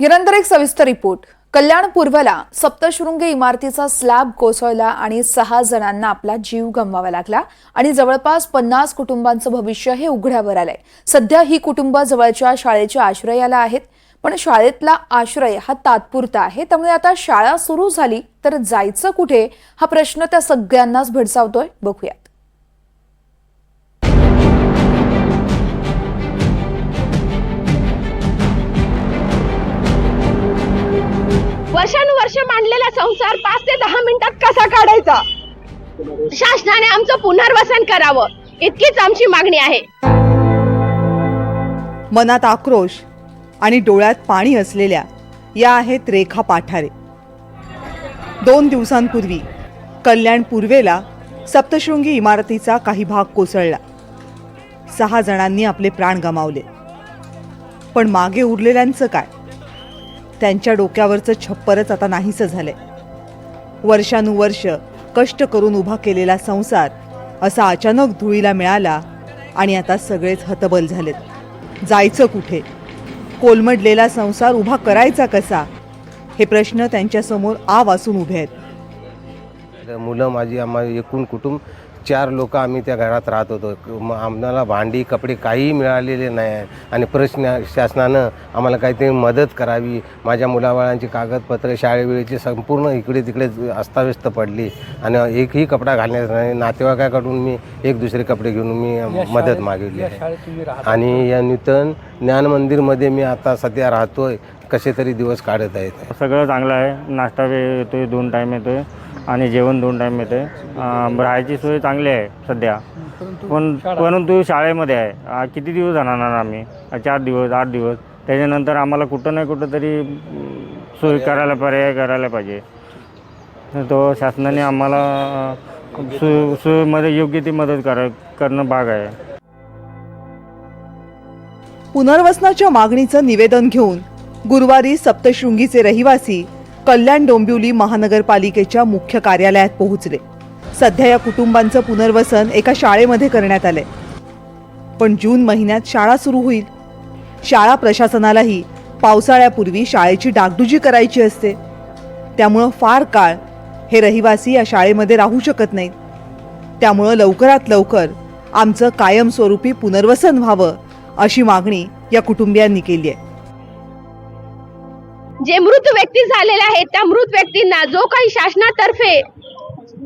यानंतर एक सविस्तर रिपोर्ट. कल्याण पूर्वला सप्तशृंगी इमारतीचा स्लॅब कोसळला आणि सहा जणांना आपला जीव गमवावा लागला आणि जवळपास पन्नास कुटुंबांचं भविष्य हे उघड्यावर आलंय. सध्या ही कुटुंब जवळच्या शाळेच्या आश्रयाला आहेत पण शाळेतला आश्रय हा तात्पुरता आहे त्यामुळे आता शाळा सुरू झाली तर जायचं कुठे हा प्रश्न त्या सगळ्यांनाच भेडसावतोय. बघूया. संसार पाच ते दहा मिनिटात कसा काढायचा? शासनाने आमचं पुनर्वसन करावं. इतकीच आमची मागणी आहे. मनात आक्रोश आणि डोळ्यात पाणी असलेल्या या आहेत रेखा पाठारे. दोन दिवसांपूर्वी कल्याण पूर्वेला सप्तशृंगी इमारतीचा काही भाग कोसळला. सहा जणांनी आपले प्राण गमावले. पण मागे उरलेल्यांचं काय? त्यांच्या डोक्यावरचं छप्परच आता नाहीसं झालंय. वर्षानुवर्ष कष्ट करून उभा केलेला संसार असा अचानक धुळीला मिळाला आणि आता सगळेच हतबल झालेत. जायचं कुठे? कोलमडलेला संसार उभा करायचा कसा? हे प्रश्न त्यांच्यासमोर आ वासून उभे आहेत. मुलं माझी आम्हाला एकूण कुटुंब चार लोक आम्ही त्या घरात राहत होतो. मग आम्हाला भांडी कपडे काहीही मिळालेले नाही. आहे आणि प्रश्न शासनानं आम्हाला काहीतरी मदत करावी. माझ्या मुलाबाळांची कागदपत्र शाळेवेळेची संपूर्ण इकडे तिकडे अस्ताव्यस्त पडली. आणि एकही कपडा घालण्यात नाही. नातेवाईकाकडून मी एक दुसरे कपडे घेऊन मी मदत मागितली. आहे आणि या नूतन ज्ञान मंदिरमध्ये मी आता सध्या राहतोय. कसे तरी दिवस काढत आहेत. सगळं चांगलं आहे. नाश्ता येतोय दोन टाईम येतोय. आणि जेवण दोन टाईम येते राहायची सोय चांगली आहे सध्या. पण परंतु शाळेमध्ये आहे. आ, किती दिवस राहणार आम्ही? आ, चार दिवस आठ दिवस. त्याच्यानंतर आम्हाला कुठं नाही कुठं तरी अं, सोय करायला पर्याय करायला पाहिजे. तो शासनाने आम्हाला अं, सो सोयीमध्ये योग्य ती मदत करा करणं भाग आहे. पुनर्वसनाच्या मागणीचं निवेदन घेऊन गुरुवारी सप्तशृंगीचे रहिवासी कल्याण डोंबिवली महानगरपालिकेच्या मुख्य कार्यालयात पोहोचले. सध्या या कुटुंबांचं पुनर्वसन एका शाळेमध्ये करण्यात आलंय. पण जून महिन्यात शाळा सुरू होईल. शाळा प्रशासनालाही पावसाळ्यापूर्वी शाळेची डागडुजी करायची असते. त्यामुळं फार काळ हे रहिवासी या शाळेमध्ये राहू शकत नाहीत. त्यामुळं लवकरात लवकर आमचं कायमस्वरूपी पुनर्वसन व्हावं अशी मागणी या कुटुंबियांनी केली आहे. जे मृत व्यक्ती झालेले आहेत त्या मृत व्यक्तींना जो काही शासनातर्फे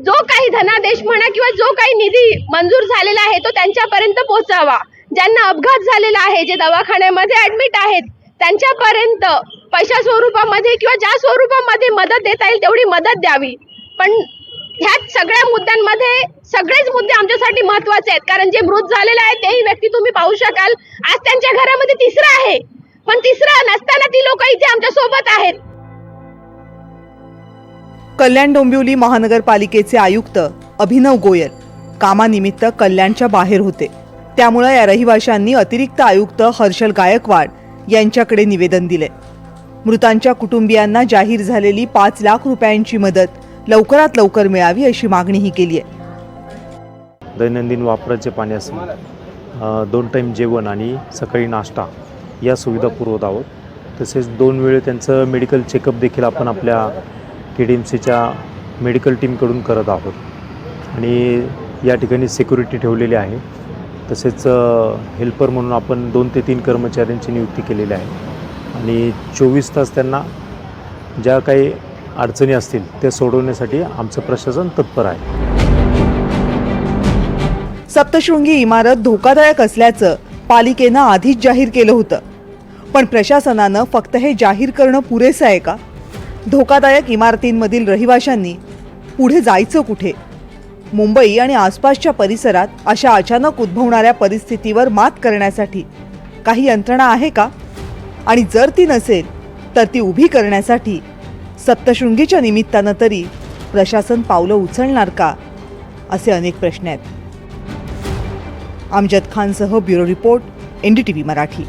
जो काही धनादेश म्हणा किंवा जो काही निधी मंजूर झालेला आहे तो त्यांच्यापर्यंत पोहोचावा. ज्यांना अपघात झालेला आहे जे दवाखान्यामध्ये ऍडमिट आहेत त्यांच्यापर्यंत पैशा स्वरूपामध्ये किंवा ज्या स्वरूपामध्ये मदत देता येईल तेवढी मदत द्यावी. पण ह्याच सगळ्या मुद्द्यांमध्ये सगळेच मुद्दे आमच्यासाठी महत्त्वाचे आहेत. कारण जे मृत झालेले आहेत तेही व्यक्ती तुम्ही पाहू शकाल. आज त्यांच्या घरामध्ये तिसरा आहे. पण तिसरा नसताना ती लोक इथे आमच्यासोबत आहेत. कल्याण डोंबिवली महानगरपालिकेचे आयुक्त अभिनव गोयल कामानिमित्त कल्याणच्या बाहेर होते. त्यामुळे या रहिवाशांनी अतिरिक्त आयुक्त हर्षल गायकवाड यांच्याकडे निवेदन दिले. मृतांच्या कुटुंबियांना जाहीर झालेली पाच लाख रुपयांची मदत लवकरात लवकर मिळावी अशी मागणीही केली आहे. दैनंदिन वापराचे पाणी असेल दोन टाईम जेवण आणि सकाळी नाश्ता या सुविधा पुरवत आहोत. तसेच दोन वेळे त्यांचं मेडिकल चेकअप देखील आपण आपल्या के डी एम सीच्या मेडिकल टीमकडून करत आहोत. आणि या ठिकाणी सिक्युरिटी ठेवलेली आहे. तसेच हेल्पर म्हणून आपण दोन ते तीन कर्मचाऱ्यांची नियुक्ती केलेली आहे. आणि चोवीस तास त्यांना ज्या काही अडचणी असतील त्या सोडवण्यासाठी आमचं प्रशासन तत्पर आहे. सप्तशृंगी इमारत धोकादायक असल्याचं पालिकेनं आधीच जाहीर केलं होतं. पण प्रशासनानं फक्त हे जाहीर करणं पुरेसं आहे का? धोकादायक इमारतींमधील रहिवाशांनी पुढे जायचं कुठे? मुंबई आणि आसपासच्या परिसरात अशा अचानक उद्भवणाऱ्या परिस्थितीवर मात करण्यासाठी काही यंत्रणा आहे का? आणि जर ती नसेल तर ती उभी करण्यासाठी सप्तशृंगीच्या निमित्तानं तरी प्रशासन पावलं उचलणार का? असे अनेक प्रश्न आहेत. Amjad खानसह bureau report N D T V Marathi.